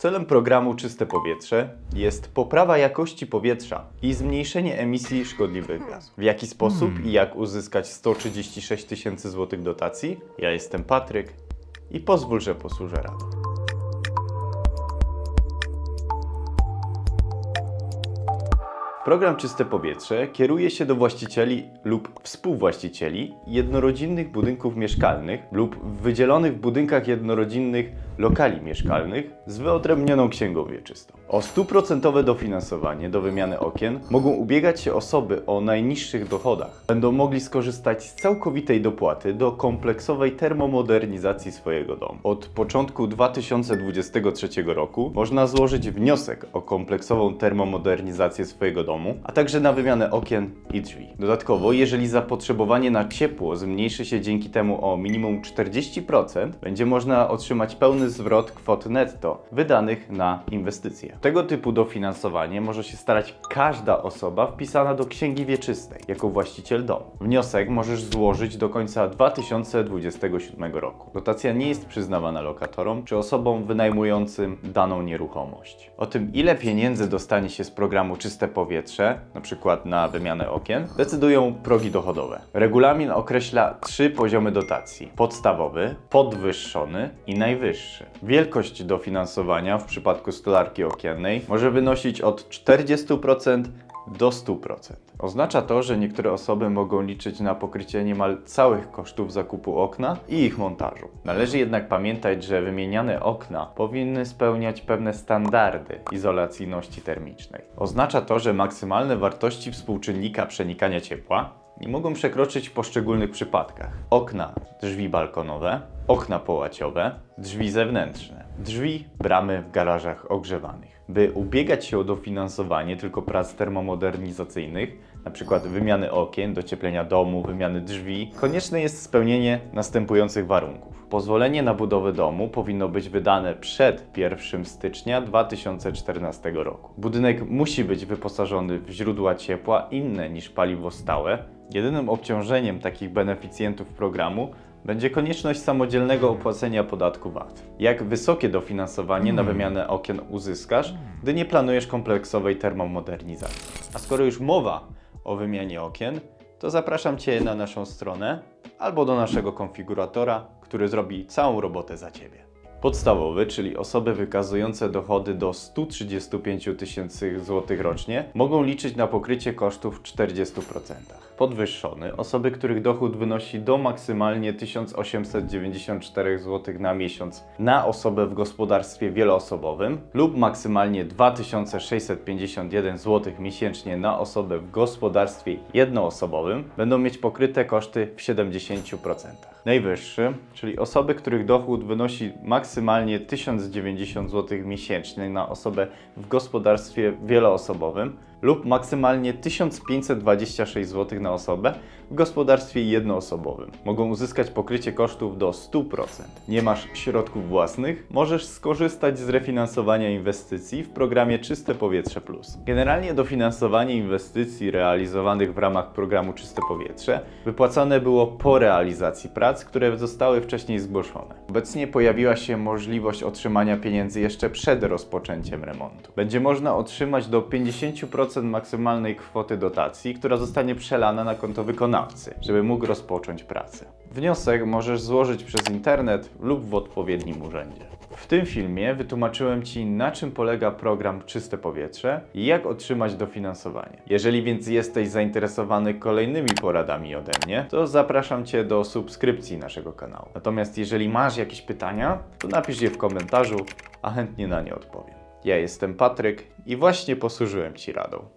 Celem programu Czyste Powietrze jest poprawa jakości powietrza i zmniejszenie emisji szkodliwych gazów. W jaki sposób i jak uzyskać 136 tysięcy złotych dotacji? Ja jestem Patryk i pozwól, że posłużę radą. Program Czyste Powietrze kieruje się do właścicieli lub współwłaścicieli jednorodzinnych budynków mieszkalnych lub w wydzielonych budynkach jednorodzinnych lokali mieszkalnych z wyodrębnioną księgą wieczystą. O stuprocentowe dofinansowanie do wymiany okien mogą ubiegać się osoby o najniższych dochodach. Będą mogli skorzystać z całkowitej dopłaty do kompleksowej termomodernizacji swojego domu. Od początku 2023 roku można złożyć wniosek o kompleksową termomodernizację swojego domu, a także na wymianę okien i drzwi. Dodatkowo, jeżeli zapotrzebowanie na ciepło zmniejszy się dzięki temu o minimum 40%, będzie można otrzymać pełny zwrot kwot netto wydanych na inwestycje. Tego typu dofinansowanie może się starać każda osoba wpisana do księgi wieczystej jako właściciel domu. Wniosek możesz złożyć do końca 2027 roku. Dotacja nie jest przyznawana lokatorom czy osobom wynajmującym daną nieruchomość. O tym, ile pieniędzy dostanie się z programu Czyste Powietrze, na przykład na wymianę okien, decydują progi dochodowe. Regulamin określa trzy poziomy dotacji: podstawowy, podwyższony i najwyższy. Wielkość dofinansowania w przypadku stolarki może wynosić od 40% do 100%. Oznacza to, że niektóre osoby mogą liczyć na pokrycie niemal całych kosztów zakupu okna i ich montażu. Należy jednak pamiętać, że wymieniane okna powinny spełniać pewne standardy izolacyjności termicznej. Oznacza to, że maksymalne wartości współczynnika przenikania ciepła nie mogą przekroczyć w poszczególnych przypadkach. Okna, drzwi balkonowe, okna połaciowe, drzwi zewnętrzne, drzwi, bramy w garażach ogrzewanych. By ubiegać się o dofinansowanie tylko prac termomodernizacyjnych, np. wymiany okien, docieplenia domu, wymiany drzwi, konieczne jest spełnienie następujących warunków. Pozwolenie na budowę domu powinno być wydane przed 1 stycznia 2014 roku. Budynek musi być wyposażony w źródła ciepła inne niż paliwo stałe. Jedynym obciążeniem takich beneficjentów programu będzie konieczność samodzielnego opłacenia podatku VAT. Jak wysokie dofinansowanie na wymianę okien uzyskasz, gdy nie planujesz kompleksowej termomodernizacji? A skoro już mowa o wymianie okien, to zapraszam Cię na naszą stronę albo do naszego konfiguratora, który zrobi całą robotę za Ciebie. Podstawowy, czyli osoby wykazujące dochody do 135 tysięcy złotych rocznie, mogą liczyć na pokrycie kosztów w 40%. Podwyższony, osoby, których dochód wynosi do maksymalnie 1894 zł na miesiąc na osobę w gospodarstwie wieloosobowym lub maksymalnie 2651 zł miesięcznie na osobę w gospodarstwie jednoosobowym, będą mieć pokryte koszty w 70%. Najwyższy, czyli osoby, których dochód wynosi maksymalnie 1090 zł miesięcznie na osobę w gospodarstwie wieloosobowym lub maksymalnie 1526 zł na osobę w gospodarstwie jednoosobowym. Mogą uzyskać pokrycie kosztów do 100%. Nie masz środków własnych? Możesz skorzystać z refinansowania inwestycji w programie Czyste Powietrze Plus. Generalnie dofinansowanie inwestycji realizowanych w ramach programu Czyste Powietrze wypłacane było po realizacji prac, które zostały wcześniej zgłoszone. Obecnie pojawiła się możliwość otrzymania pieniędzy jeszcze przed rozpoczęciem remontu. Będzie można otrzymać do 50% maksymalnej kwoty dotacji, która zostanie przelana na konto wykonawcy, żeby mógł rozpocząć pracę. Wniosek możesz złożyć przez internet lub w odpowiednim urzędzie. W tym filmie wytłumaczyłem Ci, na czym polega program Czyste Powietrze i jak otrzymać dofinansowanie. Jeżeli więc jesteś zainteresowany kolejnymi poradami ode mnie, to zapraszam Cię do subskrypcji naszego kanału. Natomiast jeżeli masz jakieś pytania, to napisz je w komentarzu, a chętnie na nie odpowiem. Ja jestem Patryk i właśnie posłużyłem Ci radą.